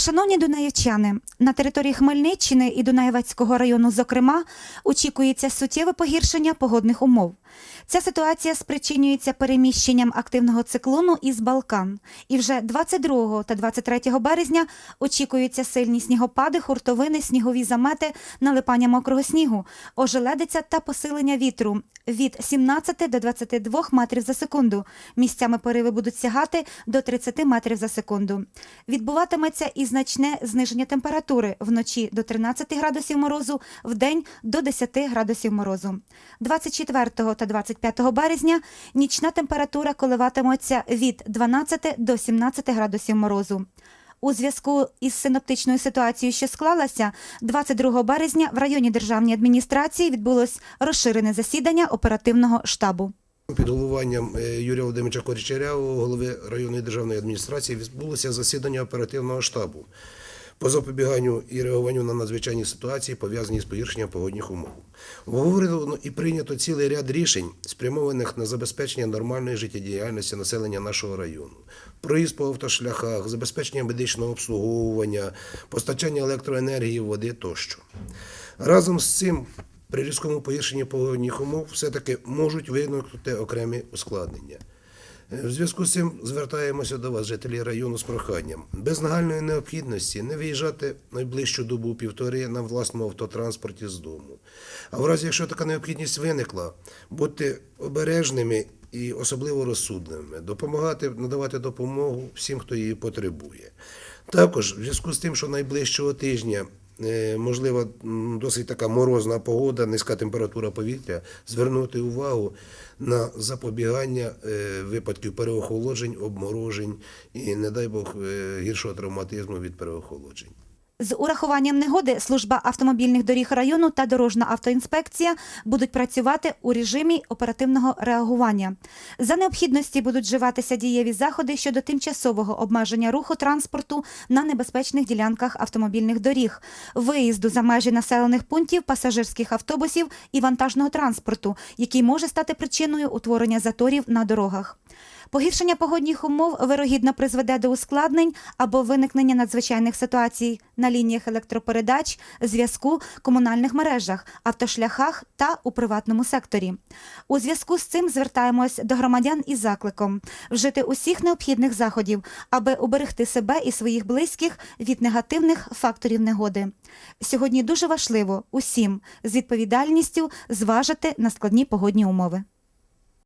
Шановні дунаївчани, на території Хмельниччини і Дунаєвецького району, зокрема, очікується суттєве погіршення погодних умов. Ця ситуація спричинюється переміщенням активного циклону із Балкан. І вже 22 та 23 березня очікуються сильні снігопади, хуртовини, снігові замети, налипання мокрого снігу, ожеледиця та посилення вітру від 17 до 22 метрів за секунду. Місцями пориви будуть сягати до 30 метрів за секунду. Відбуватиметься і значне зниження температури вночі до 13 градусів морозу, вдень до 10 градусів морозу. 24 та 25 березня нічна температура коливатиметься від 12 до 17 градусів морозу. У зв'язку із синоптичною ситуацією, що склалася, 22 березня в районі державної адміністрації відбулось розширене засідання оперативного штабу. Під головуванням е, Юрія Володимировича Корічерявого, голови районної державної адміністрації, відбулося засідання оперативного штабу по запобіганню і реагуванню на надзвичайні ситуації, пов'язані з погіршенням погодних умов. Обговорено і прийнято цілий ряд рішень, спрямованих на забезпечення нормальної життєдіяльності населення нашого району. Проїзд по автошляхах, забезпечення медичного обслуговування, постачання електроенергії, води тощо. Разом з цим при різкому погіршенні погодних умов все-таки можуть виникнути окремі ускладнення. Е, В зв'язку з цим звертаємося до вас, жителі району, з проханням. Без нагальної необхідності не виїжджати найближчу добу півтори на власному автотранспорті з дому. А в разі, якщо така необхідність виникла, будьте обережними і особливо розсудними, допомагати, надавати допомогу всім, хто її потребує. Також, в зв'язку з тим, що найближчого тижня е, можлива м, досить така морозна погода, низька температура повітря, звернути увагу на запобігання е, випадків переохолоджень, обморожень і, не дай Бог, е, гіршого травматизму від переохолоджень. З урахуванням негоди служба автомобільних доріг району та дорожна автоінспекція будуть працювати у режимі оперативного реагування. За необхідності будуть вживатися дієві заходи щодо тимчасового обмеження руху транспорту на небезпечних ділянках автомобільних доріг, виїзду за межі населених пунктів пасажирських автобусів і вантажного транспорту, який може стати причиною утворення заторів на дорогах. Погіршення погодних умов вирогідно призведе до ускладнень або виникнення надзвичайних ситуацій на лініях електропередач, зв'язку, комунальних мережах, автошляхах та у приватному секторі. У зв'язку з цим звертаємось до громадян із закликом вжити усіх необхідних заходів, аби уберегти себе і своїх близьких від негативних факторів негоди. Сьогодні дуже важливо усім з відповідальністю зважити на складні погодні умови.